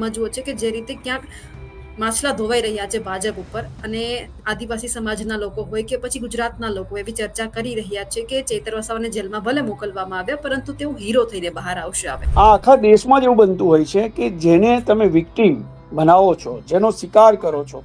સમજવો છે કે જે રીતે ક્યાંક માછલા ધોવાઈ રહ્યા છે ભાજપ ઉપર અને આદિવાસી સમાજના લોકો હોય કે પછી ગુજરાતના લોકો એવી ચર્ચા કરી રહ્યા છે કે ચેતર વસાવાને જેલમાં ભલે મોકલવામાં આવ્યા, પરંતુ તેઓ હીરો થઈને બહાર આવશે આવે આ આખા દેશમાં જ એવું બનતું હોય છે કે જેને તમે વિક્ટીમ બનાવો છો, જેનો શિકાર કરો છો,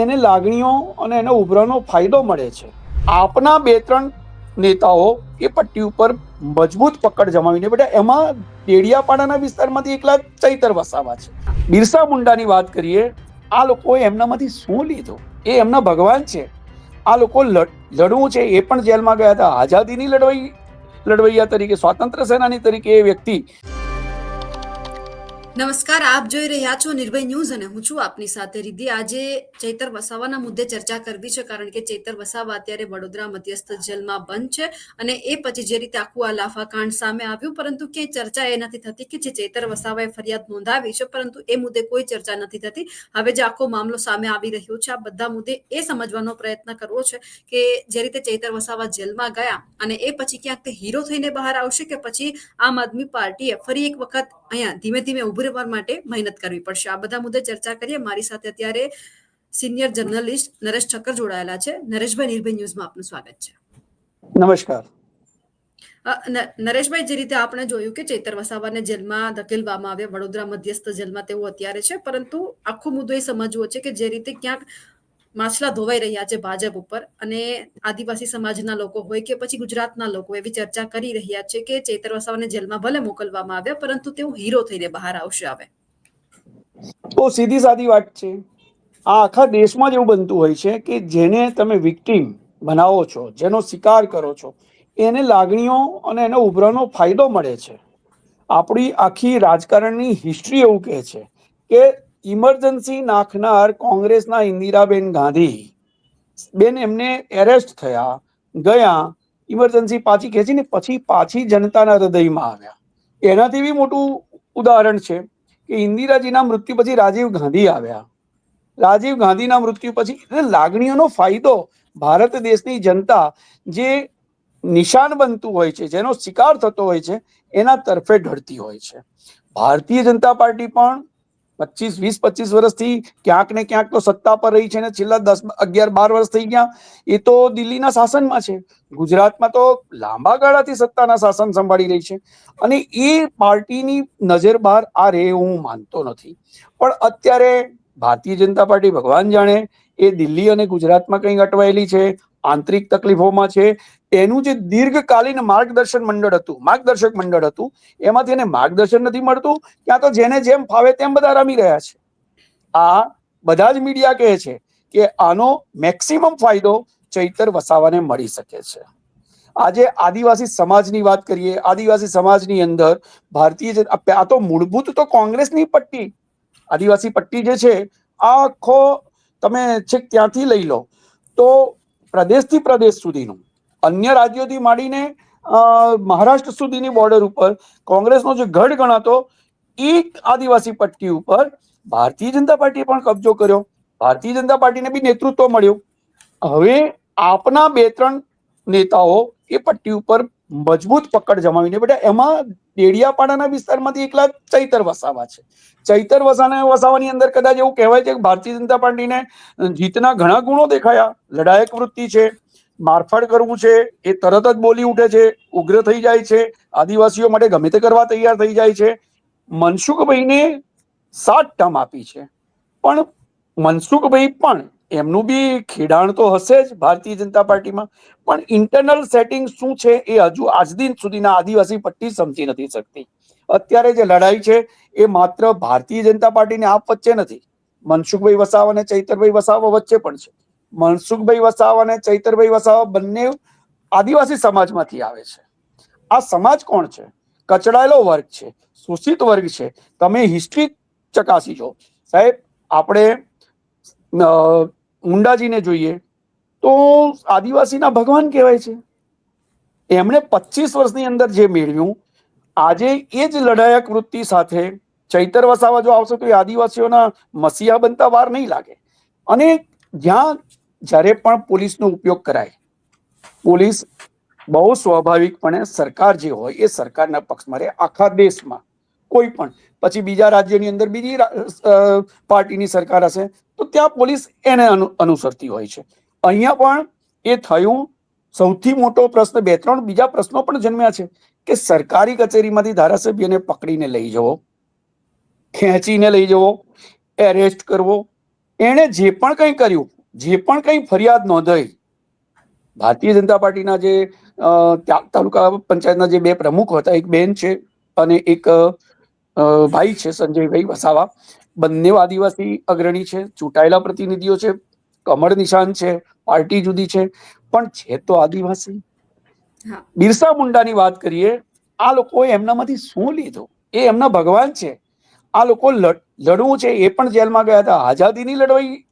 એને લાગણીઓ અને એનો ઉભરાનો ફાયદો મળે છે. આપના બે ત્રણ નેતાઓ એ પટ્ટી ઉપર મજબૂત પકડ જમાવીને બેટા એમાં ડેડિયાપાડાના વિસ્તારમાંથી એકલા ચૈતર વસાવા છે. બિરસા મુંડાની વાત કરીએ, આ લોકોએ એમનામાંથી શું લીધું? એ એમના ભગવાન છે. આ લોકો લડ- લડવું છે. એ પણ જેલમાં ગયા હતા. આઝાદીની લડવાઈ, લડવૈયા તરીકે, સ્વાતંત્ર્ય સેનાની તરીકે એ વ્યક્તિ નમસ્કાર, આપ જોઈ રહ્યા છો નિર્ભય ન્યૂઝ અને હું છું આપની સાથે રીધી આજે ચૈતર વસાવાના મુદ્દે ચર્ચા કરવી છે કારણ કે ચૈતર વસાવા અત્યારે વડોદરા મધ્યસ્થ જેલમાં બંધ છે અને એ પછી જે રીતે આખું આ લાફા કાંડ સામે આવ્યું, પરંતુ ક્યાંય ચર્ચા એ નથી થતી કે જે ચૈતર વસાવાએ ફરિયાદ નોંધાવી છે, પરંતુ એ મુદ્દે કોઈ ચર્ચા નથી થતી. હવે જે આખો મામલો સામે આવી રહ્યો છે, આ બધા મુદ્દે એ સમજવાનો પ્રયત્ન કરવો છે કે જે રીતે ચૈતર વસાવા જેલમાં ગયા અને એ પછી ક્યાંક તે હીરો થઈને બહાર આવશે કે પછી આમ આદમી પાર્ટીએ ફરી એક વખત અહીંયા ધીમે ધીમે ઊભી રહેવા માટે મહેનત કરવી પડશે. આ બધા મુદ્દે ચર્ચા કરીએ. મારી સાથે અત્યારે સિનિયર જર્નલિસ્ટ નરેશ ઠક્કર જોડાયેલા છે. નરેશભાઈ નિર્ભય ન્યૂઝમાં આપનું સ્વાગત છે. નમસ્કાર. નરેશભાઈ જે રીતે આપણે જોયું કે ચૈતર વસાવાને જેલમાં ધકેલવામાં આવ્યા વડોદરા મધ્યસ્થ જેલમાં તેઓ અત્યારે છે પરંતુ આખો મુદ્દો એ સમજવો છે કે જે રીતે ક્યાંક માછલા ધોવાઈ રહ્યા છે ભાજપ ઉપર અને આદિવાસી સમાજના લોકો હોય કે પછી ગુજરાતના લોકો એવી ચર્ચા કરી રહ્યા છે કે ચેતર વસાવાને જેલમાં ભલે મોકલવામાં આવ્યા, પરંતુ તેઓ હીરો થઈને બહાર આવશે આવે તો સીધી સાદી વાત છે. આ આખા દેશમાં જ એવું બનતું હોય છે કે જેને તમે વિક્ટીમ બનાવો છો, જેનો શિકાર કરો છો, એને લાગણીઓ અને એનો ઉભરાનો ફાયદો મળે છે. આપણી આખી રાજકારણની હિસ્ટ્રી એવું કહે છે કે ઇમરજન્સી નાખનાર કોંગ્રેસના ઇન્દિરાબેન ગાંધી. બેન, એમને એરેસ્ટ થયા. ગયા. ઇમરજન્સી પાછી ખેંચી ને પછી પાછી જનતાના હૃદયમાં આવ્યા. એનાથી બી મોટું ઉદાહરણ છે કે ઇન્દિરાજીના મૃત્યુ પછી રાજીવ ગાંધી આવ્યા. રાજીવ ગાંધીના મૃત્યુ પછી એટલે લાગણીઓનો ફાયદો ભારત દેશની જનતા જે નિશાન બનતું હોય છે, જેનો શિકાર થતો હોય છે, એના તરફે ઢળતી હોય છે. ભારતીય જનતા પાર્ટી પણ પચીસ, વીસ, પચીસ વર્ષથી ક્યાંક ને ક્યાંક તો સત્તા પર રહી છે ને છેલ્લા દસ, અગિયાર, બાર વર્ષ થઈ ગયા. એ તો દિલ્હીના શાસનમાં છે. ગુજરાતમાં તો લાંબા ગાળાથી સત્તાના શાસન સંભાળી રહી છે. અને એ પાર્ટીની નજર બહાર આ રે હું માનતો નથી. પણ અત્યારે ભારતીય જનતા પાર્ટી ભગવાન જાણે એ દિલ્હી અને ગુજરાતમાં કંઈક અટવાયેલી છે. આંતરિક તકલીફોમાં છે. એનું જે દીર્ઘકાલીન માર્ગદર્શન મંડળ હતું, માર્ગદર્શક મંડળ હતું, એમાંથી એને માર્ગદર્શન નથી મળતું. ક્યાં તો જેને જેમ ફાવે તેમ બધા રમી રહ્યા છે. આ બધા જ મીડિયા કહે છે કે આનો મેક્સિમમ ફાયદો ચૈતર વસાવાને મળી શકે છે. આજે આદિવાસી સમાજની વાત કરીએ, આદિવાસી સમાજની અંદર ભારતીય આ તો મૂળભૂત તો કોંગ્રેસની પટ્ટી. આદિવાસી પટ્ટી જે છે, આખો તમે છેક ત્યાંથી લઈ લો, તો પ્રદેશથી પ્રદેશ સુધીનું. અન્ય રાજ્યોથી માંડીને મહારાષ્ટ્ર સુધીની બોર્ડર ઉપર કોંગ્રેસનો જે ગઢ ગણાતો, એ આદિવાસી પટ્ટી ઉપર ભારતીય જનતા પાર્ટીએ પણ કબજો કર્યો. ભારતીય જનતા પાર્ટીને બી નેતૃત્વ મળ્યું. હવે આપના બે ત્રણ નેતાઓ એ પટ્ટી ઉપર મજબૂત પકડ જમાવીને, બેટા, એમાં ડેડિયાપાડાના વિસ્તારમાંથી એકલા ચૈતર વસાવા છે. ચૈતર વસાને વસાવાની અંદર કદાચ એવું કહેવાય છે કે ભારતીય જનતા પાર્ટીને જીતના ઘણા ગુણો દેખાયા. લડાયક વૃત્તિ છે, મારફાડ કરવું છે, એ તરત જ બોલી ઉઠે છે, ઉગ્ર થઈ જાય છે, આદિવાસીઓ માટે ગમે તે કરવા તૈયાર થઈ જાય છે. મનસુખભાઈને સાત ટર્મ આપી છે. પણ મનસુખભાઈ પણ એમનું બી ખેડાણ તો હશે જ ભારતીય જનતા પાર્ટીમાં. પણ ઇન્ટરનલ સેટિંગ શું છે એ હજુ આજ દિન સુધીના આદિવાસી પટ્ટી સમજી નથી શકતી. અત્યારે જે લડાઈ છે એ માત્ર ભારતીય જનતા પાર્ટીને આપ વચ્ચે નથી. મનસુખભાઈ વસાવ અને ચૈતરભાઈ વસાવા વચ્ચે પણ છે. મનસુખભાઈ વસાવ અને ચૈતરભાઈ વસાવા બંને આદિવાસી સમાજમાંથી આવે છે. આ સમાજ કોણ છે? કચડાયેલો વર્ગ છે, શોષિત વર્ગ છે. તમે હિસ્ટ્રી ચકાસી જો સાહેબ, આપણે મુંડાજીને જોઈએ તો આદિવાસીના ભગવાન કહેવાય છે. એમણે પચીસ વર્ષની અંદર જે મેળવ્યું, આજે એ જ લડાયક વૃત્તિ સાથે ચૈતર વસાવા જો આવશે તો એ આદિવાસીઓના મસીહા બનતા વાર નહીં લાગે. અને જ્યાં જ્યારે પણ પોલીસનો ઉપયોગ કરાય, પોલીસ બહુ સ્વાભાવિકપણે સરકાર જે હોય એ સરકારના પક્ષમાં રહે, આખા દેશમાં કોઈ પણ. પછી બીજા રાજ્યની અંદર બીજી પાર્ટીની સરકાર હશે તો ત્યાં પોલીસ એને અનુસરતી હોય છે. અહીંયા પણ એ થયું. સૌથી મોટો પ્રશ્ન, બે ત્રણ બીજા પ્રશ્નો પણ જન્મ્યા છે કે સરકારી કચેરીમાંથી ધારાસભ્યને પકડીને લઈ જવો, ખેંચીને લઈ જવો એરેસ્ટ કરવો. એણે જે પણ કંઈ કર્યું, જે પણ કંઈ ફરિયાદ નોંધાઈ, ભારતીય જનતા પાર્ટીના જે ત્યાં તાલુકા પંચાયતના જે બે પ્રમુખ હતા, એક બેન છે અને એક ભાઈ છે, સંજયભાઈ વસાવા. બંને આદિવાસી અગ્રણી છે ચૂંટાયેલા પ્રતિનિધિઓ છે કમળ નિશાન છે પાર્ટી જુદી છે પણ છે તો આદિવાસી. બિરસા મુંડાની વાત કરીએ આ લોકોએ એમનામાંથી શું લીધું? એ એમના ભગવાન છે. આ લોકો લડ- લડવું છે એ પણ જેલમાં ગયા હતા. આઝાદીની લડવાઈ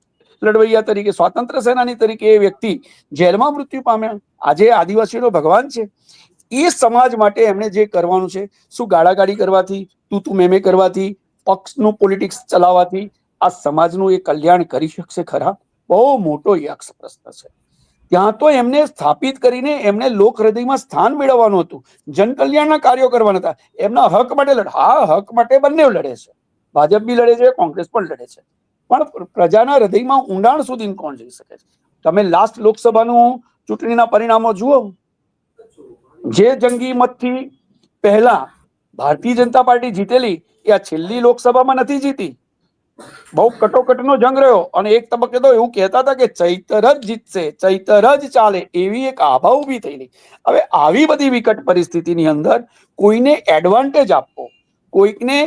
લડવૈયા તરીકે સ્વાતંત્ર્ય સેનાની તરીકે એ વ્યક્તિ જેલમાં મૃત્યુ પામ્યા. આજે આદિવાસીનો ભગવાન છે. એ સમાજ માટે એમણે જે કરવાનું છે શું ગાળાગાળી કરવાથી તું તું મેમે કરવાથી પક્ષનું પોલિટિક્સ ચલાવવાથી આ સમાજનું એ કલ્યાણ કરી શકશે ખરા? બહુ મોટો યક્ષ પ્રશ્ન છે. ત્યાં તો એમને સ્થાપિત કરીને એમને લોક હૃદયમાં સ્થાન મેળવવાનું હતું. જનકલ્યાણના કાર્યો કરવાના હતા. એમના હક માટે લડ. હા, હક માટે બંને લડે છે. ભાજપ બી લડે છે, કોંગ્રેસ પણ લડે છે. પણ પ્રજાના હૃદયમાં ઊંડાણ સુધી કોણ જઈ શકે છે? તમે લાસ્ટ લોકસભાનું ચૂંટણીના પરિણામો જુઓ. જે જંગી મતથી પહેલા ભારતીય જનતા પાર્ટી જીતેલી એ છેલ્લી લોકસભામાં નથી જીતી. બહુ કટોકટનો જંગ રહ્યો અને એક તબક્કે તો એવું કહેતા હતા કે ચૈતર જ જીતશે, ચૈતર જ ચાલે એવી એક આભા ઊભી થયેલી હવે આવી બધી વિકટ પરિસ્થિતિની અંદર કોઈને એડવાન્ટેજ આપવો, કોઈકને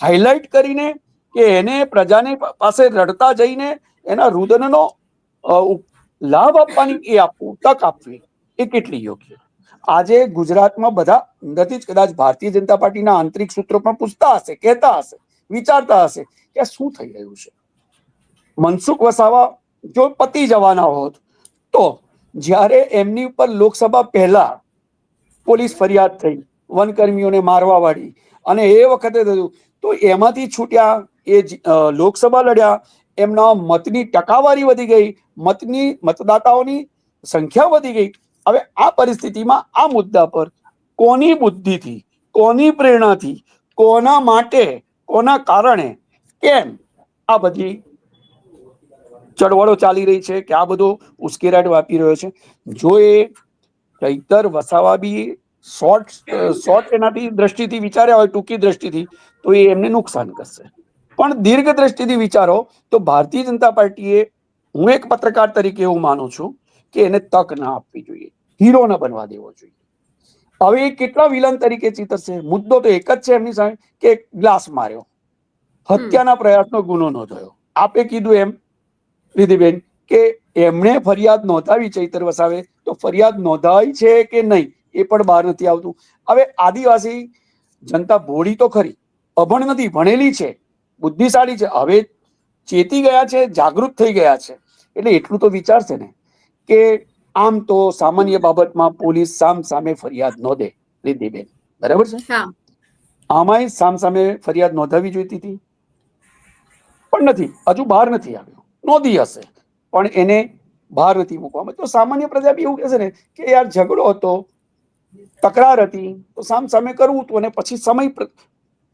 હાઇલાઇટ કરીને કે એને પ્રજાની પાસે રડતા જઈને એના રુદનનો લાભ આપવાની એ આપવું તક આપવી એ કેટલી યોગ્ય? આજે ગુજરાતમાં બધા અંદરથી જ કદાચ ભારતીય જનતા પાર્ટીના આંતરિક સૂત્રો પણ પૂછતા હશે, કહેતા હશે, વિચારતા હશે કે શું થઈ રહ્યું છે? મનસુખ વસાવા જો પતી જવાના હોત, તો જ્યારે એમની ઉપર લોકસભા પહેલા પોલીસ ફરિયાદ થઈ, વનકર્મીઓને મારવા વાળી, અને એ વખતે થયું, તો એમાંથી છૂટ્યા, એ લોકસભા લડ્યા, એમના મતની ટકાવારી વધી ગઈ, મતની, મતદાતાઓની સંખ્યા વધી ગઈ હવે આ પરિસ્થિતિમાં આ મુદ્દા પર કોની બુદ્ધિથી, કોની પ્રેરણાથી, કોના માટે, કોના કારણે, કેમ આ બધી ચળવળો ચાલી રહી છે, કે આ બધો ઉશ્કેરાટ વાપી રહ્યો છે. જો એ ચૈતર વસાવા બી શોર્ટ શોર્ટ એનાથી દ્રષ્ટિથી વિચાર્યા હોય, ટૂંકી દ્રષ્ટિથી, તો એ એમને નુકસાન કરશે. પણ દીર્ઘ દ્રષ્ટિથી વિચારો, તો ભારતીય જનતા પાર્ટીએ હું એક પત્રકાર તરીકે એવું માનું છું કે એને તક ના આપવી જોઈએ. હીરો ન બનવા દેવો જોઈએ. હવે એ કેટલા વિલન તરીકે ચિતરશે મુદ્દો તો એક જ છે એમની સામે કે ગ્લાસ માર્યો. હત્યાના પ્રયાસનો ગુનો થયો આપે કીધું એમ રિધિબેન કે એમણે ફરિયાદ નોંધાવી ચૈતર વસાવે, તો ફરિયાદ નોંધાઈ છે કે નહીં? એ પણ બહાર નથી આવતું. હવે આદિવાસી જનતા ભોળી તો ખરી, અભણ નથી, ભણેલી છે, બુદ્ધિશાળી છે. હવે ચેતી ગયા છે, જાગૃત થઈ ગયા છે. એટલે એટલું તો વિચારશે ને. કે આમ તો સામાન્ય બાબતમાં પોલીસ સામ સામે ફરિયાદ નોંધે રિદ્ધિબેન. બરાબર છે? આમાંય સામ સામે ફરિયાદ નોંધાવી જોઈતી હતી? પણ નથી. હજુ બહાર નથી આવ્યો. નોંધી હશે. પણ એને બહાર નથી મૂકવામાં. તો સામાન્ય પ્રજા બી એવું કહેશે ને કે યાર ઝઘડો હતો તકરાર હતી તો સામ સામે કરવું હતું અને પછી સમય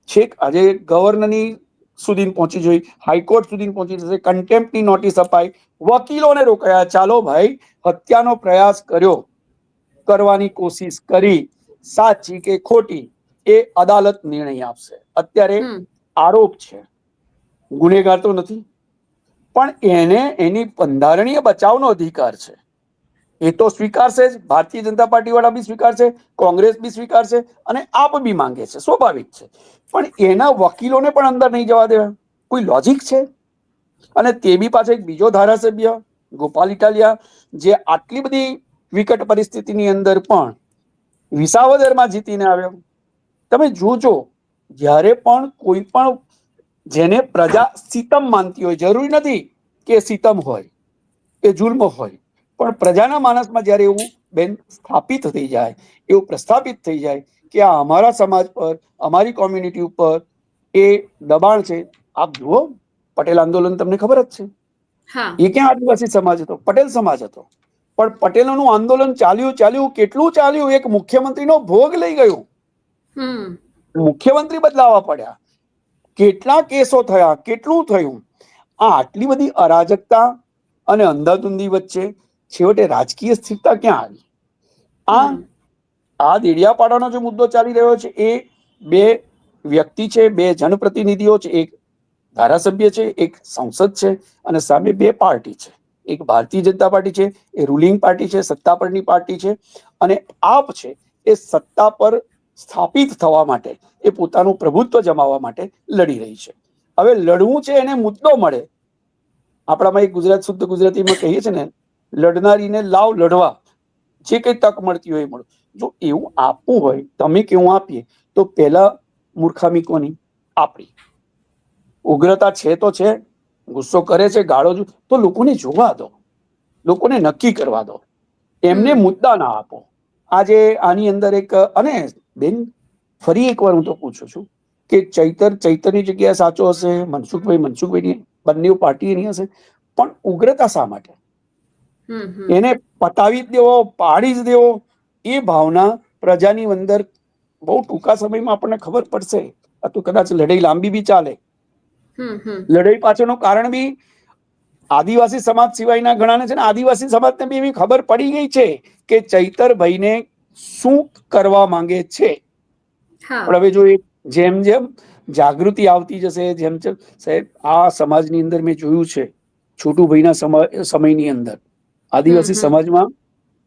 છેક આજે ગવર્નરની સુધી પહોંચી જોઈ. હાઈકોર્ટ સુધી પહોંચી જશે કન્ટેમ્પની નોટિસ અપાઈ. વકીલોને રોકાયા. ચાલો ભાઈ હત્યાનો પ્રયાસ કર્યો. કરવાની કોશિશ કરી. સાચી કે ખોટી એ અદાલત નિર્ણય આપશે. અત્યારે આરોપ છે. ગુનેગાર તો નથી. પણ એને એની બંધારણીય બચાવનો અધિકાર છે. એ તો સ્વીકારશે જ. ભારતીય જનતા પાર્ટી વાળા બી સ્વીકારશે, કોંગ્રેસ બી સ્વીકારશે અને આપ બી માંગે છે. સ્વાભાવિક છે. પણ એના વકીલોને પણ અંદર નહીં જવા દેવા. કોઈ લોજિક છે? અને તે બી પાછો એક બીજો ધારાસભ્ય, ગોપાલ ઇટાલિયા, જે આટલી બધી વિકટ પરિસ્થિતિની અંદર પણ વિસાવદરમાં જીતીને આવ્યો. તમે જોજો, જ્યારે પણ કોઈ પણ જેને પ્રજા સીતમ માનતી હોય, જરૂરી નથી કે સીતમ હોય, કે જુલ્મ હોય પણ પ્રજાના માનસમાં જ્યારે એવું બેન સ્થાપિત થઈ જાય એવું પ્રસ્થાપિત થઈ જાય કે આ અમારા સમાજ પર અમારી કોમ્યુનિટી ઉપર એ દબાણ છે આપ જુઓ પટેલ આંદોલન તમને ખબર જ છે. એ ક્યાં આદિવાસી સમાજ હતો? પટેલ સમાજ હતો. પણ પટેલોનું આંદોલન ચાલ્યું ચાલ્યું કેટલું ચાલ્યું એક મુખ્યમંત્રીનો ભોગ લઈ ગયું. મુખ્યમંત્રી બદલાવા પડ્યા. કેટલા કેસો થયા કેટલું થયું? આ આટલી બધી અરાજકતા અને અંધાધુંધી વચ્ચે છેવટે રાજકીય સ્થિરતા ક્યાં આવી? આ આ દેડિયાપાડાનો જે મુદ્દો ચાલી રહ્યો છે એ બે વ્યક્તિ છે બે જનપ્રતિનિધિઓ છે એક ધારાસભ્ય છે એક સંસદ છે અને સામે બે પાર્ટી છે. એક ભારતીય જનતા પાર્ટી છે એ રૂલિંગ પાર્ટી છે સત્તા પરની પાર્ટી છે અને આપ છે એ સત્તા પર સ્થાપિત થવા માટે એ પોતાનું પ્રભુત્વ જમાવવા માટે લડી રહી છે. હવે લડવું છે એને મુદ્દો મળે. આપણામાં એક ગુજરાત શુદ્ધ ગુજરાતીમાં કહીએ છે ને લડનારીને લાવ લડવા. જે કઈ તક મળતી હોય એ મળો. જો એવું આપવું હોય તમે કેવું આપીએ તો પહેલા મૂર્ખામી કોની? આપણી. ઉગ્રતા છે તો છે ગુસ્સો કરે છે ગાળો જો તો લોકોને જોવા દો. લોકોને નક્કી કરવા દો. એમને મુદ્દા ના આપો. આજે આની અંદર એક અને બેન ફરી એકવાર હું તો પૂછું છું કે ચૈતર ચૈતરની જગ્યાએ સાચો હશે મનસુખભાઈ મનસુખભાઈની બંને પાર્ટી એની હશે પણ ઉગ્રતા શા માટે. એને પતાવી જ દેવો પાડી જ દેવો એ ભાવના પ્રજાની અંદર બહુ ટૂંકા સમયમાં આપણને ખબર પડશે. આ તો કદાચ લડાઈ લાંબી બી ચાલે. લડાઈ પાછળનું કારણ બી આદિવાસી સમાજ સિવાયના ઘણાને છે ને આદિવાસી સમાજને બી એવી ખબર પડી ગઈ છે કે ચૈતરભાઈને શું કરવા માંગે છે. પણ હવે જો જેમ જેમ જાગૃતિ આવતી જશે જેમ જેમ સાહેબ આ સમાજની અંદર મેં જોયું છે છોટુભાઈના સમય સમયની અંદર. આદિવાસી. સમાજમાં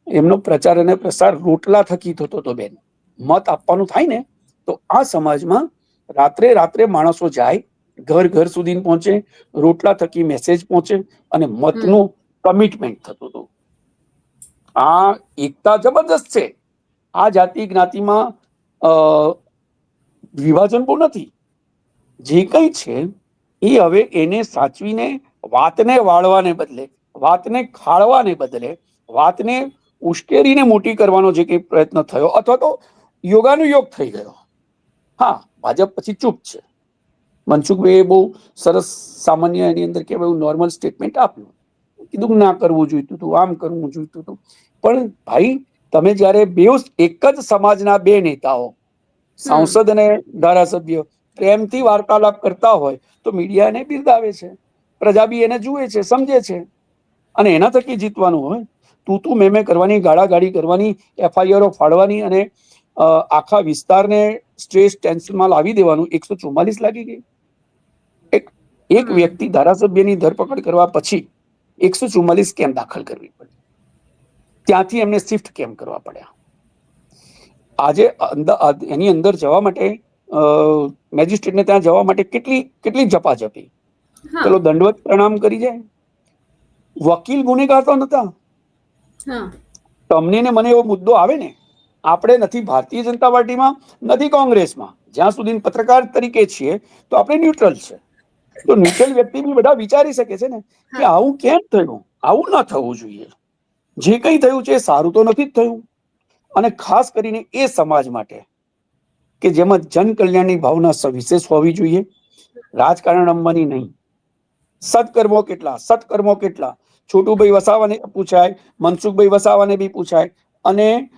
એમનો પ્રચાર અને પ્રસાર રોટલા થકી થતો હતો બેન. મત આપવાનું થાય ને તો આ સમાજમાં રાત્રે રાત્રે માણસો જાય ઘર ઘર સુધી પહોંચે રોટલા થકી મેસેજ પહોંચે અને મતનું કમિટમેન્ટ થતું હતું. આ એકતા જબરદસ્ત છે. આ જાતિ જ્ઞાતિમાં વિભાજન બહુ નથી. જે કંઈ છે એ હવે એને સાચવીને વાતને વાળવાને બદલે વાતને ખાળવાને બદલે વાતને ઉશ્કેરીને મોટી કરવાનો જે કંઈ પ્રયત્ન થયો અથવા તો યોગાનુયોગ થઈ ગયો. હા, ભાજપ પછી ચૂપ છે. મનસુખભાઈએ બહુ સરસ સામાન્ય એની અંદર કહેવાય એવું નોર્મલ સ્ટેટમેન્ટ આપ્યું. કીધું ના કરવું જોઈતું હતું, આમ કરવું જોઈતું હતું. પણ ભાઈ, તમે જ્યારે બે એક જ સમાજના બે નેતાઓ, સાંસદ અને ધારાસભ્ય, પ્રેમથી વાર્તાલાપ કરતા હોય તો મીડિયા એને બિરદાવે છે. પ્રજા બી એને જુએ છે, સમજે છે. અને એના થકી જીતવાનું હોય. તું તું મેં મેં કરવાની ગાળાગાળી કરવાની એફઆઈઆરો ફાડવાની અને આખા વિસ્તારને સ્ટ્રેસ ટેન્શનમાં લાવી દેવાનું. એકસો ચુમ્માલીસ લાગી ગઈ. એક એક વ્યક્તિ ધારાસભ્યની ધરપકડ કરવા પછી એકસો ચુમ્માલીસ કેમ દાખલ કરવી પડી? ત્યાંથી એમને શિફ્ટ કેમ કરવા પડ્યા? આજે એની અંદર જવા માટે મેજિસ્ટ્રેટને ત્યાં જવા માટે કેટલી કેટલી જપાજપી ચલો દંડવત પ્રણામ કરી જાય. વકીલ ગુનેગાર તો નતા. તમને ને મને એવો મુદ્દો આવે ને આપણે નથી ભારતીય જનતા પાર્ટીમાં નથી કોંગ્રેસમાં. જ્યાં સુધી પત્રકાર તરીકે છીએ તો આપણે ન્યુટ્રલ છે. તો ન્યુટ્રલ વ્યક્તિ બી બધા વિચારી શકે છે ને કે આવું કેમ થયું? આવું ના થવું જોઈએ. જે કંઈ થયું છે એ સારું તો નથી જ થયું. અને ખાસ કરીને એ સમાજ માટે કે જેમાં જન કલ્યાણની ભાવના સવિશેષ હોવી જોઈએ. રાજકારણ રમવાની નહીં. સત્કર્મો કેટલા? સત્કર્મો કેટલા? છોટુભાઈ વસાવાને પૂછાય મનસુખભાઈ વસાવાને બી પૂછાય અને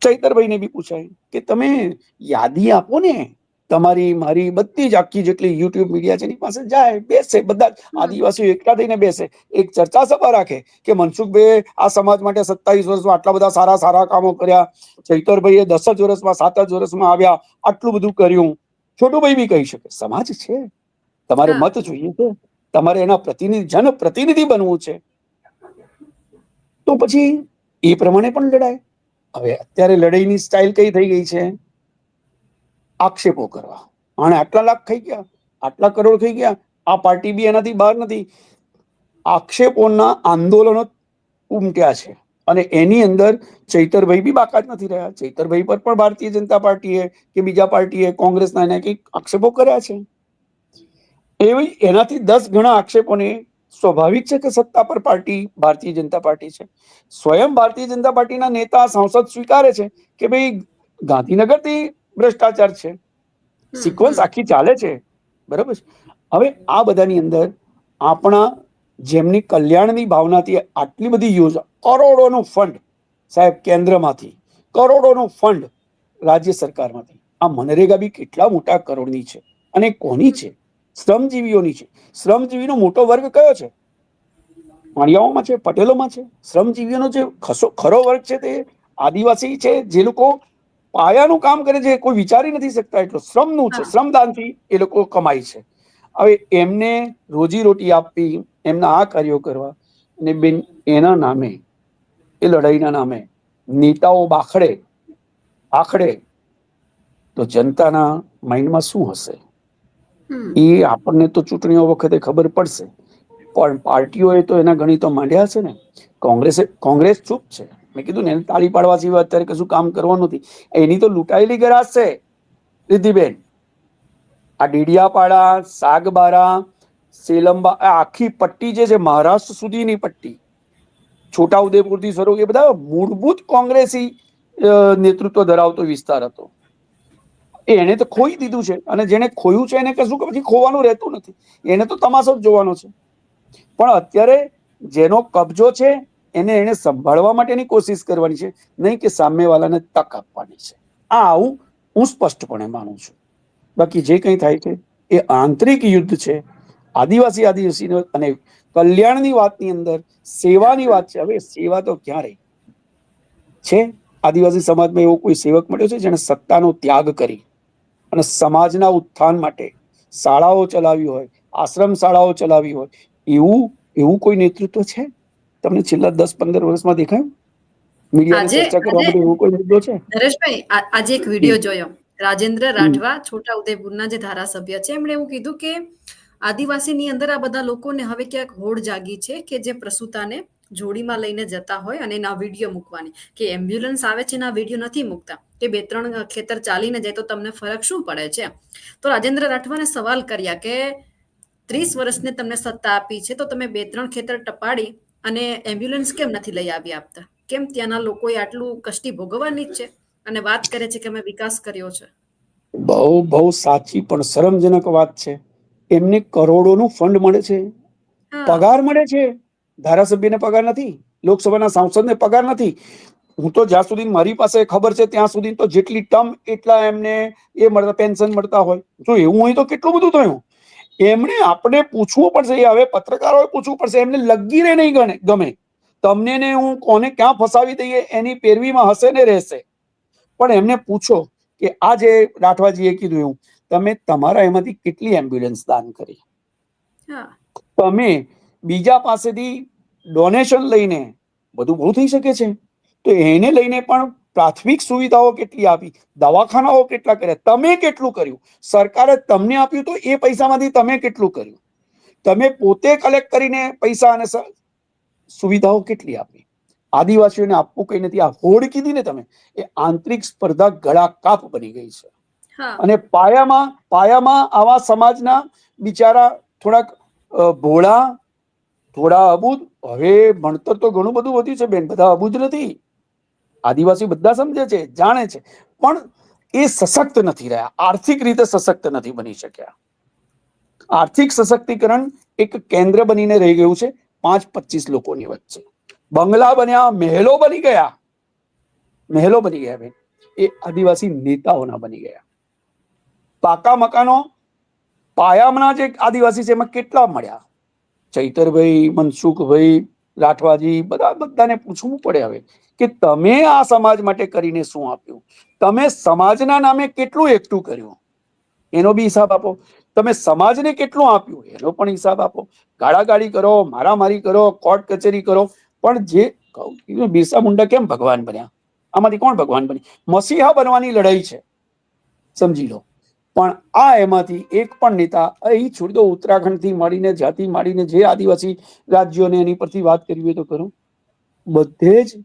ચૈતરભાઈને બી પૂછાય કે તમે યાદી આપો ને. તમારી મારી બધી જ આખી જેટલી યુટ્યુબ મીડિયા છે એની પાસે જાય બેસે બધા જ આદિવાસીઓ એકઠા થઈને બેસે. એક ચર્ચા સભા રાખે કે મનસુખભાઈએ આ સમાજ માટે સત્તાવીસ વર્ષમાં આટલા બધા સારા સારા કામો કર્યા. ચૈતરભાઈએ દસ જ વર્ષમાં સાત જ વર્ષમાં આવ્યા આટલું બધું કર્યું. છોટુભાઈ બી કહી શકે સમાજ છે. તમારે મત જોઈએ છે. તમારે એના પ્રતિનિધિ જન પ્રતિનિધિ બનવું છે. તો પછી એ પ્રમાણે પણ લડાય. હવે અત્યારે લડાઈની સ્ટાઇલ કઈ થઈ ગઈ છે? આક્ષેપો કરવા. આને આટલા લાખ થઈ ગયા, આટલા કરોડ થઈ ગયા, આ પાર્ટી બી એનાથી બહાર નથી. આક્ષેપોના આંદોલનો ઉમટ્યા છે. અને એની અંદર ચૈતરભાઈ બી બાકાત નથી રહ્યા. ચૈતરભાઈ પર પણ ભારતીય જનતા પાર્ટીએ કે બીજા પાર્ટીએ કોંગ્રેસના એને કંઈક આક્ષેપો કર્યા છે. એવી એનાથી દસ ગણા આક્ષેપોને સ્વાભાવિક છે કે સત્તા પર પાર્ટી ભારતીય જનતા પાર્ટી છે. સ્વયં ભારતીય જનતા પાર્ટીના નેતા સાંસદ સ્વીકારે છે કે ભાઈ ગાંધીનગરથી ભ્રષ્ટાચાર છે. સિક્વન્સ આખી ચાલે છે. બરાબર છે? હવે આ બધાની અંદર આપણા જેમની કલ્યાણની ભાવનાથી આટલી બધી યોજના કરોડોનું ફંડ સાહેબ કેન્દ્રમાંથી કરોડોનું ફંડ રાજ્ય સરકારમાંથી આ મનરેગા બી કેટલા મોટા કરોડની છે અને કોની છે? શ્રમજીવીઓની છે. શ્રમજીવીનો મોટો વર્ગ કયો છે? માળિયાઓમાં છે પટેલોમાં છે. શ્રમજીવીઓનો જે ખસો ખરો વર્ગ છે તે આદિવાસી છે. જે લોકો પાયાનું કામ કરે છે કોઈ વિચારી નથી શકતા. એટલો શ્રમનું છે શ્રમદાનથી એ લોકો કમાય છે. હવે એમને રોજી રોટી આપવી એમના આ કાર્યો કરવા અને બેન એના નામે એ લડાઈના નામે નેતાઓ બાખડે આખડે તો જનતાના માઇન્ડમાં શું હશે. એ આપણને તો ચૂંટણીઓ વખતે ખબર પડશે. પણ પાર્ટીઓએ તો એના ગણિતો માંડ્યા છે ને. કોંગ્રેસે, કોંગ્રેસ ચૂપ છે. મેં કીધું ને, એને તાળી પાડવા સિવાય અત્યારે કશું કામ કરવાનું નથી. એની તો લૂંટાયેલી ગરાજ છે, રિદ્ધિબેન. આ ડીડિયાપાડા, સાગબારા, સેલંબા આખી પટ્ટી જે છે, મહારાષ્ટ્ર સુધીની પટ્ટી. છોટાઉદેપુરથી શરૂ, એ બધા મૂળભૂત કોંગ્રેસી નેતૃત્વ ધરાવતો વિસ્તાર હતો. એને તો ખોઈ દીધું છે. અને જેને ખોયું છે એને કશું પછી ખોવાનું રહેતું નથી. એને તો તમાશો જ જોવાનો છે. પણ અત્યારે જેનો કબજો છે, એને એને સંભાળવા માટેની કોશિશ કરવાની છે. નહીં કે સામેવાળાને તક આપવાની છે. આ આવું હું સ્પષ્ટપણે માનું છું. બાકી જે કંઈ થાય છે, એ આંતરિક યુદ્ધ છે. આદિવાસી આદિવાસી અને કલ્યાણની વાતની અંદર સેવાની વાત છે. હવે સેવા તો ક્યાં રહી છે? આદિવાસી સમાજમાં એવો કોઈ સેવક મળ્યો છે જેને સત્તાનો ત્યાગ કરી? અને સમાજના ઉત્થાન માટે શાળાઓ ચલાવી હોય આશ્રમ શાળાઓ ચલાવી હોય એવું એવું કોઈ નેતૃત્વ છે? તમને છેલ્લા દસ પંદર વર્ષમાં દેખાયું? મીડિયાની આજે- ચર્ચા કરવા માટે એવો કોઈ મુદ્દો છે? નરેશભાઈ આજે એક વીડિયો જોયો. રાજેન્દ્ર રાઠવા છોટા ઉદયપુરના જે ધારાસભ્ય છે એમણે એવું કીધું કે આદિવાસીની અંદર આ બધા લોકોને હવે ક્યાંક હોડ જાગી છે કે જે પ્રસૂતાને જોડીમાં લઈને જતા હોય અને એના વીડિયો મૂકવાની. કે એમ્બ્યુલન્સ આવે છે એના વીડિયો નથી મૂકતા. કે બે ત્રણ ખેતર ચાલીને જાય તો તમને ફરક શું પડે છે? તો રાજેન્દ્ર રાઠવાને સવાલ કર્યા કે ત્રીસ વર્ષને તમને સત્તા આપી છે તો તમે બે ત્રણ ખેતર ટપાડી અને એમ્બ્યુલન્સ કેમ નથી લઈ આવી આપતા? કેમ ત્યાંના લોકોએ આટલું કષ્ટી ભોગવવાની જ છે? અને વાત કરે છે કે અમે વિકાસ કર્યો છે. બહુ બહુ સાચી પણ શરમજનક વાત છે. એમને કરોડોનું ફંડ મળે છે. પગાર મળે છે. ધારાસભ્યને પગાર નથી લોકસભાના સાંસદને પગાર નથી. હું તો જ્યાં સુધી મારી પાસે ખબર છે ત્યાં સુધી તો જેટલી ટર્મ એટલા એમને એ મળતા પેન્શન મળતા હોય. જો એવું હોય તો કેટલું બધું થયું? એમણે આપણે પૂછવું પડશે એ હવે પત્રકારોએ પૂછવું પડશે એમને લગીરે નહીં ગણે ગમે. તમને ને હું કોને ક્યાં ફસાવી દઈએ એની પેરવીમાં હશે ને રહેશે. પણ એમને પૂછો કે આ જે રાઠવાજીએ કીધું એવું તમે તમારા એમાંથી કેટલી એમ્બ્યુલન્સ દાન કરી? હા. તમે બીજા પાસેથી ડોનેશન લઈને બધું બહુ થઈ શકે છે. તો એને લઈને પણ પ્રાથમિક સુવિધાઓ કેટલી આપી? દવાખાનાઓ કેટલા કર્યા? તમે કેટલું કર્યું? સરકારે તમને આપ્યું તો એ પૈસામાંથી તમે કેટલું કર્યું? તમે પોતે કલેક્ટ કરીને પૈસા અને સુવિધાઓ કેટલી આપી? આદિવાસીઓને આપવું કઈ નથી. આ હોડ કીધી ને તમે એ આંતરિક સ્પર્ધા ગળા કાપ બની ગઈ છે. અને પાયામાં પાયામાં આવા સમાજના બિચારા થોડાક ભોળા થોડા અબુદ. હવે ભણતર તો ઘણું બધું વધ્યું છે બેન, બધા અબુદ નથી. આદિવાસી બધા સમજે છે, જાણે છે. પણ એ સશક્ત નથી રહ્યા. આર્થિક રીતે સશક્ત નથી બની શક્યા. આર્થિક સશક્તિકરણ એક કેન્દ્ર બનીને રહી ગયું છે પાંચ પચીસ લોકોની વચ્ચે. બંગલા બન્યા, મહેલો બની ગયા. મહેલો બની ગયા બેન. એ આદિવાસી નેતાઓના બની ગયા. પાકા મકાનો, પાયામના જે આદિવાસી છે, એમાં કેટલા મળ્યા? ચૈતરભાઈ, મનસુખભાઈ, રાઠવાજી, બધા બધાને પૂછવું પડે હવે કે તમે આ સમાજ માટે કરીને શું આપ્યું? તમે સમાજના નામે કેટલું એકઠું કર્યું? એનો બી હિસાબ આપો. તમે સમાજને કેટલું આપ્યું? એનો પણ હિસાબ આપો. ગાળાગાળી કરો, મારામારી કરો, કોર્ટ કચેરી કરો. પણ જે કહું બિરસા મુંડા કેમ ભગવાન બન્યા? આમાંથી કોણ ભગવાન બની મસીહા બનવાની લડાઈ છે. સમજી લો. પણ આ એમાંથી એક પણ નેતા અહીં છોડી દો, ઉત્તરાખંડથી માંડીને જાતિ માંડીને જે આદિવાસી રાજ્યોને એની પરથી વાત કરવી હોય તો કરો. બધે જ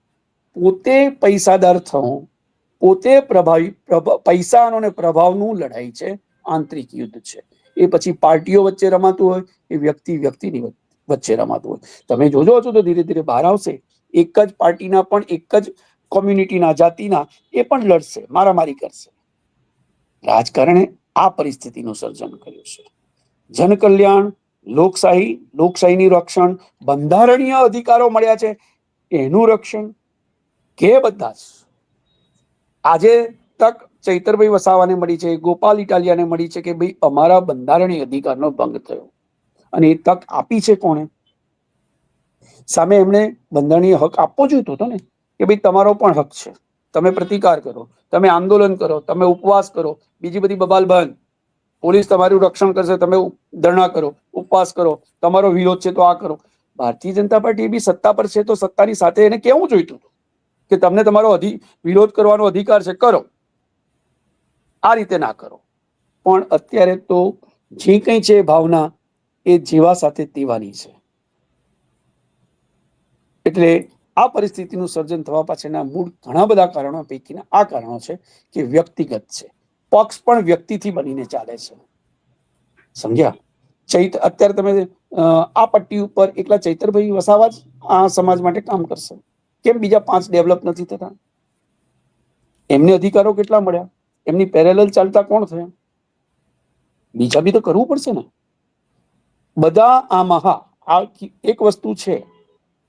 પોતે પૈસાદાર થવું, પોતે પ્રભાવી પૈસા અને પ્રભાવનું લડાઈ છે, આંતરિક યુદ્ધ છે. એ પછી પાર્ટીઓ વચ્ચે રમાતું હોય, એ વ્યક્તિ વ્યક્તિની વચ્ચે રમાતું હોય. તમે જોજો છો તો ધીરે ધીરે બહાર આવશે. એક જ પાર્ટીના પણ એક જ કોમ્યુનિટીના, જાતિના, એ પણ લડશે, મારામારી કરશે. રાજકારણે આ પરિસ્થિતિનું સર્જન કર્યું છે. જનકલ્યાણ, લોકશાહી, લોકશાહીની રક્ષણ, બંધારણીય અધિકારો મળ્યા છે, એનું રક્ષણ કે બધા આજે તક ચૈતરભાઈ વસાવાને મળી છે, ગોપાલ ઇટાલિયાને મળી છે કે ભાઈ અમારા બંધારણીય અધિકારનો ભંગ થયો. અને એ તક આપી છે કોણે? સામે એમણે બંધારણીય હક આપવો જોઈતો હતો ને, કે ભાઈ તમારો પણ હક છે. તમે પ્રતિકાર કરો, તમે આંદોલન કરો, તમે ઉપવાસ કરો, બીજી બધી બબાલ બંધ. પોલીસ તમારું રક્ષણ કરશે, તમે ધરણા કરો, ઉપવાસ કરો, તમારો વિરોધ છે તો આ કરો. ભારતીય જનતા પાર્ટી બી સત્તા પર છે તો સત્તાની સાથે એને કેવું જોઈતું? કે તમને તમારો અધિ, વિરોધ કરવાનો અધિકાર છે, કરો. આ રીતે ના કરો. પણ અત્યારે તો જે કંઈ છે ભાવના એ જીવા સાથે તેવાની છે. એટલે આ પરિસ્થિતિનું સર્જન થવા પાછળના મૂળ ઘણા બધા કારણો પૈકીના આ કારણો છે કે વ્યક્તિગત છે. પક્ષ પણ વ્યક્તિથી બનીને ચાલે છે. સમજ્યા? ચૈત, અત્યારે તમે આ પટ્ટી ઉપર એકલા ચૈતરભાઈ વસાવા જ આ સમાજ માટે કામ કરશે. કેમ બીજા પાંચ ડેવલપ નથી થતા? એમને અધિકારો કેટલા મળ્યા? એમની પેરેલલ ચાલતા કોણ થયા? બીજા બી તો કરવું પડશે ને. બધા આમાં હા આ એક વસ્તુ છે.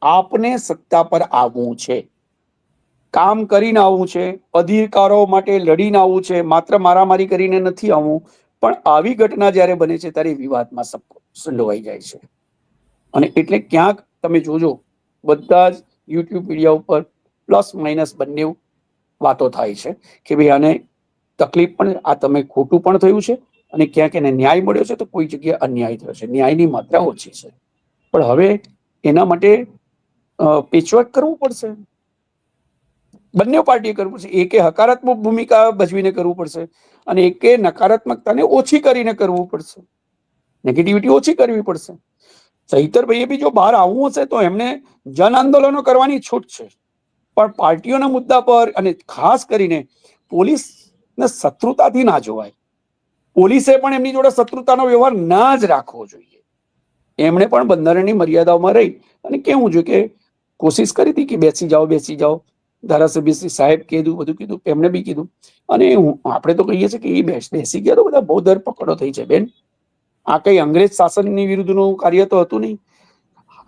આપને સત્તા પર આવવું છે. કામ કરીને આવવું છે, અધિકારો માટે લડીને આવવું છે, માત્ર મારામારી કરીને નથી આવવું, પણ આવી ઘટના જ્યારે બને છે ત્યારે વિવાદમાં સંડોવાઈ જાય છે. અને એટલે ક્યાંક તમે જોજો, બધા જ યુટ્યુબ મીડિયા ઉપર પ્લસ માઇનસ બંને વાતો થાય છે કે ભાઈ આને તકલીફ પણ, આ તમે ખોટું પણ થયું છે અને ક્યાંક એને ન્યાય મળ્યો છે તો કોઈ જગ્યાએ અન્યાય થયો છે. ન્યાયની માત્રા ઓછી છે. પણ હવે એના માટે પેચવર્ક કરવું પડશે? બંને પાર્ટીએ કરવું પડશે. એકે હકારાત્મક ભૂમિકા ભજવીને કરવું પડશે અને એકે નકારાત્મકતાને ઓછી કરીને કરવું પડશે. નેગેટિવિટી ઓછી કરવી પડશે. ચૈતરભાઈએ બી જો બહાર આવવું હશે તો એમને જન આંદોલનો કરવાની છૂટ છે. પણ પાર્ટીઓના મુદ્દા પર અને ખાસ કરીને પોલીસને શત્રુતાથી ના જોવાય. પોલીસે પણ એમની જોડે શત્રુતાનો વ્યવહાર ના જ રાખવો જોઈએ. એમણે પણ બંધારણની મર્યાદાઓમાં રહી. અને કેવું જોઈએ કે કોશિશ કરી હતી કે બેસી જાઓ બેસી જાઓ. ધારાસભ્ય શ્રી સાહેબ કીધું, બધું કીધું એમને બી કીધું. અને હું- આપણે તો કહીએ છીએ કે એ બેસ ગયા તો બધા બહુ ધરપકડો થઈ છે બેન. આ કઈ અંગ્રેજ શાસનની વિરુદ્ધનું કાર્ય તો હતું નહીં.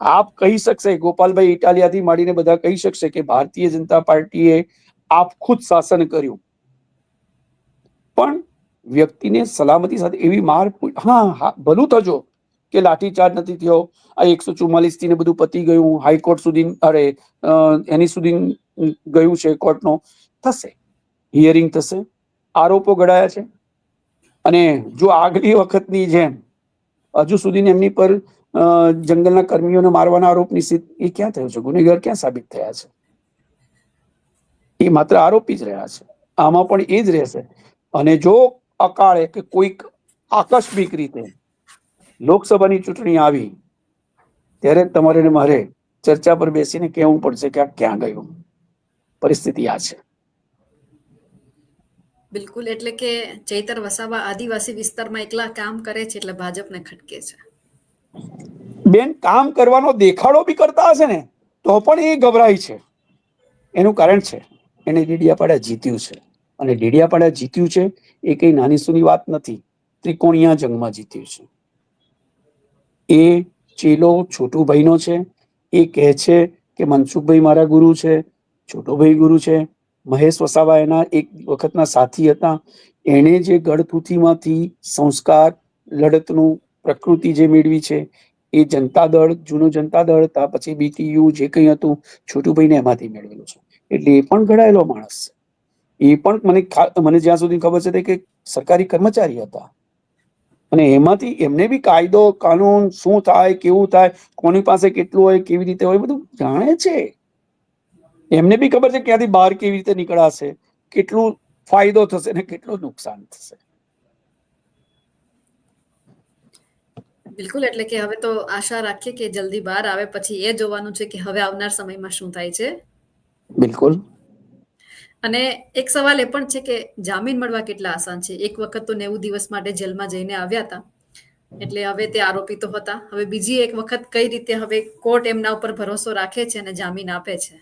આપ કહી શકશે, ગોપાલભાઈ ઇટાલિયાથી માંડીને બધા કહી શકશે કે ભારતીય જનતા પાર્ટીએ આપ ખુદ શાસન કર્યું. પણ વ્યક્તિને સલામતી સાથે એવી માર હા હા, ભલું થજો. કે લાઠીચાર્જ નથી થયો. આ એકસો ચુમ્માલીસથી ને બધું પતી ગયું. હાઈકોર્ટ સુધી, અરે એની સુધી ગયું છે કોર્ટનો. થશે. હિયરિંગ થશે. આરોપો ઘડાયા છે. અને જો આગલી વખતની જેમ, હજુ સુધી એમની પર જંગલના કર્મીઓને મારવાના આરોપ નિશ્ચિત, એ ક્યાં થયો છે? ગુનેગાર ક્યાં સાબિત થયા છે? એ માત્ર આરોપી જ રહ્યા છે. આમાં પણ એ જ રહેશે. અને જો અકાળે કે કોઈક આકસ્મિક રીતે લોકસભાની ચૂંટણી આવી ત્યારે તમારે ને મારે ચર્ચા પર બેસીને કહેવું પડશે કે આ ક્યાં ગયું? પરિસ્થિતિ આ છે. બિલકુલ એટલે કે ચૈતર વસાવા આદિવાસી વિસ્તારમાં એકલા કામ કરે છે એટલે ભાજપને ખટકે છે. બેન કામ કરવાનો દેખાડો બી કરતા હશે ને તો પણ એ ગભરાય છે. એનું કારણ છે એને ડેડિયાપાડા જીત્યું છે. અને ડેડિયાપાડા જીત્યું છે એ કઈ નાની સુની વાત નથી. ત્રિકોણિયા જંગમાં જીત્યું છે. એ ચેલો છોટુભાઈનો છે. એ કહે છે કે મનસુખભાઈ મારા ગુરુ છે. છોટુભાઈ ગુરુ છે. મહેશ વસાવા એના એક વખતના સાથી હતા. એણે જે ગળથુથીમાંથી સંસ્કાર, લડતનું પ્રકૃતિ જે મેળવી છે, એ જનતા દળ, જૂનું જનતા દળ હતા પછી બીટીયુ જે કંઈ હતું, છોટુભાઈને એમાંથી મેળવેલું છે. એટલે એ પણ ઘડાયેલો માણસ એ પણ મને મને જ્યાં સુધી ખબર છે કે સરકારી કર્મચારી હતા. અને એમાંથી એમને બી કાયદો કાનૂન શું થાય કેવું થાય કોની પાસે કેટલું હોય કેવી રીતે હોય બધું જાણે છે. એમને બી ખબર છે ક્યાંથી બહાર કેવી રીતે નીકળાશે કેટલું ફાયદો થશે ને કેટલું નુકસાન થશે. બિલકુલ એટલે કે હવે તો આશા રાખીએ કે જલ્દી બહાર આવે પછી એ જોવાનું છે કે હવે આવનાર સમયમાં શું થાય છે. બિલકુલ. અને એક સવાલ એ પણ છે કે જામીન મળવા કેટલા આસાન છે? એક વખત તો નેવું દિવસ માટે જેલમાં જઈને આવ્યા હતા. એટલે હવે તે આરોપી તો હતા. હવે બીજી એક વખત કઈ રીતે હવે કોર્ટ એમના ઉપર ભરોસો રાખે છે અને જામીન આપે છે?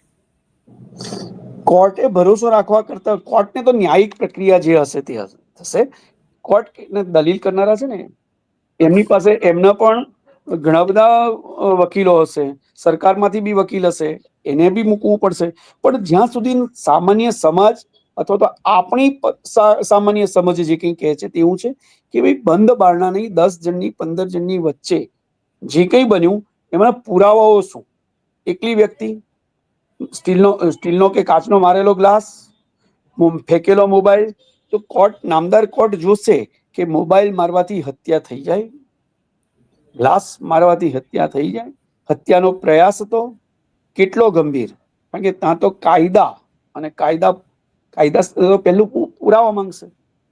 કોર્ટે ભરોસો રાખવા કરતા કોર્ટને તો ન્યાયિક પ્રક્રિયા જે હશે તે થશે. કોર્ટ દલીલ કરનારા છે ને, એમની પાસે એમના પણ ઘણા બધા વકીલો હશે. સરકારમાંથી બી વકીલ હશે. એને બી મૂકવું પડશે. પણ જ્યાં સુધી સામાન્ય સમાજ અથવા તો આપણી સામાન્ય સમજ જે કંઈ કહે છે તેવું છે કે ભાઈ બંધ બારણાની દસ જણની, પંદર જણની વચ્ચે જે કંઈ બન્યું એમાં પુરાવાઓ શું? એકલી વ્યક્તિ, સ્ટીલનો સ્ટીલનો કે કાચનો મારેલો ગ્લાસ ફેંકેલો મોબાઈલ, તો કોર્ટ, નામદાર કોર્ટ જોશે કે મોબાઈલ મારવાથી હત્યા થઈ જાય, ગ્લાસ મારવાથી હત્યા થઈ જાય, હત્યાનો પ્રયાસ હતો કેટલો ગંભીર? કારણ કે ત્યાં તો કાયદા અને કાયદા કાયદા પહેલું પુરાવા માંગશે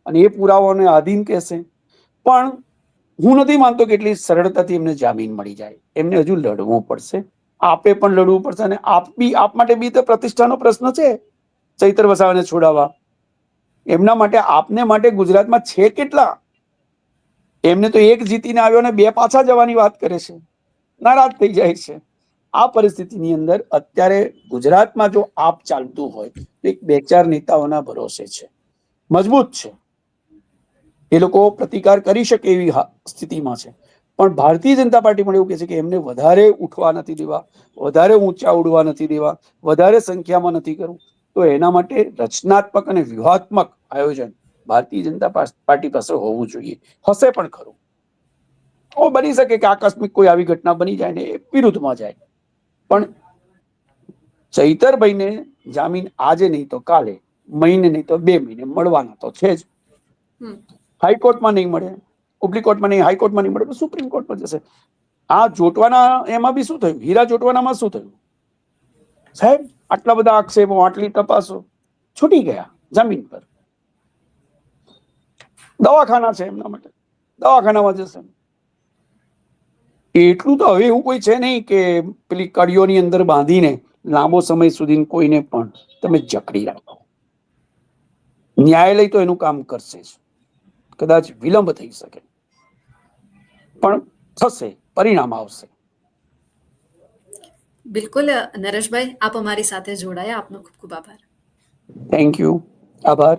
અને એ પુરાવાને આધીન કહેશે. પણ હું નથી માનતો કે એટલી સરળતાથી એમને જામીન મળી જાય. એમને હજુ લડવું પડશે. આપે પણ લડવું પડશે અને આપ બી, આપ માટે બી તો પ્રતિષ્ઠાનો પ્રશ્ન છે ચૈતર વસાવાને છોડાવવા. એમના માટે, આપને માટે ગુજરાતમાં છે કેટલા? એમને તો એક જીતીને આવ્યો અને બે પાછા જવાની વાત કરે છે. નારાજ થઈ જાય છે. આ પરિસ્થિતિની અંદર અત્યારે ગુજરાતમાં જો આપ ચાલતું હોય તો એક બે ચાર નેતાઓના ભરોસે છે. મજબૂત છે. એ લોકો પ્રતિકાર કરી શકે એવી સ્થિતિમાં છે. પણ ભારતીય જનતા પાર્ટી પણ એવું કહે છે કે એમને વધારે ઉઠવા નથી દેવા, વધારે ઊંચા ઉડવા નથી દેવા, વધારે સંખ્યામાં નથી કરવું. તો એના માટે રચનાત્મક અને વ્યૂહાત્મક આયોજન ભારતીય જનતા પાર્ટી પાસે હોવું જોઈએ. હશે પણ ખરું. બની શકે કે આકસ્મિક કોઈ આવી ઘટના બની જાય ને એ વિરુદ્ધમાં જાય. પણ ચૈતરભાઈને જામીન આજે નહીં તો કાલે મહિને નહીં તો બે મહિને મળવાના તો છે જ. હાઈકોર્ટમાં નહીં મળે ઉપલી કોર્ટમાં નહીં હાઈકોર્ટમાં નહીં મળે તો સુપ્રીમ કોર્ટમાં જશે. આ જોટવાના એમાં બી શું થયું? હીરા જોટવાનામાં શું થયું? સાહેબ આટલા બધા આક્ષેપો આટલી તપાસો છૂટી ગયા જમીન પર. દવાખાના છે એમના માટે. દવાખાનામાં જશે. એટલું તો હવે એવું કોઈ છે નહીં કે પેલી કડીઓની અંદર બાંધીને લાંબો સમય સુધી કોઈને પણ તમે જકડી રાખો. ન્યાયાલય તો એનું કામ કરશે જ. કદાચ વિલંબ થઈ શકે. પણ થશે પરિણામ આવશે. બિલકુલ નરેશભાઈ આપ અમારી સાથે જોડાયા. આપનો ખૂબ ખૂબ આભાર. થેન્ક યુ આભાર.